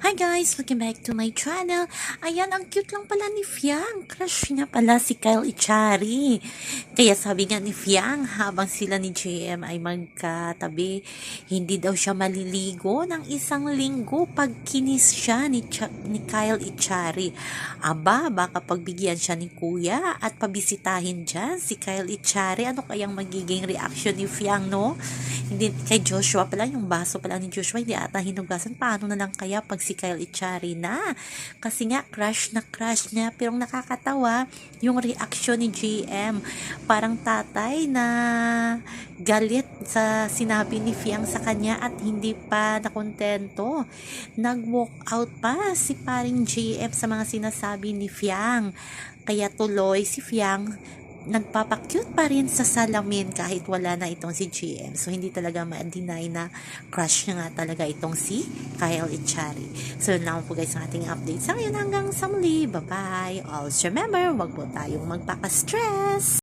Hi guys! Welcome back to my channel. Ayan, ang cute lang pala ni Fiang. Crush niya pala si Kyle Ichari. Kaya sabi nga ni Fiang, habang sila ni JM ay magkatabi, hindi daw siya maliligo ng isang linggo pag kinis siya ni, Ch- ni Kyle Ichari. Aba, baka pagbigyan siya ni Kuya at pabisitahin dyan si Kyle Ichari. Ano kayang magiging reaction ni Fiang, no? Hindi kay Joshua pala, yung baso pala ni Joshua, hindi ata hinugasan. Paano na lang kaya pag si Kyle Ichari na? Kasi nga, crush na crush niya. Pero nakakatawa, yung reaction ni JM. Parang tatay na galit sa sinabi ni Fiang sa kanya at hindi pa nakontento. Nag-walk out pa si paring JM sa mga sinasabi ni Fiang. Kaya tuloy si Fiang nagpapakyut pa rin sa salamin kahit wala na itong si GM. So, hindi talaga ma-deny na crush niya nga talaga itong si Kyle Ichari. So, yun lang po guys ang ating update. Sa ngayon hanggang sa muli. Bye-bye. Always remember, wag po tayong magpaka-stress.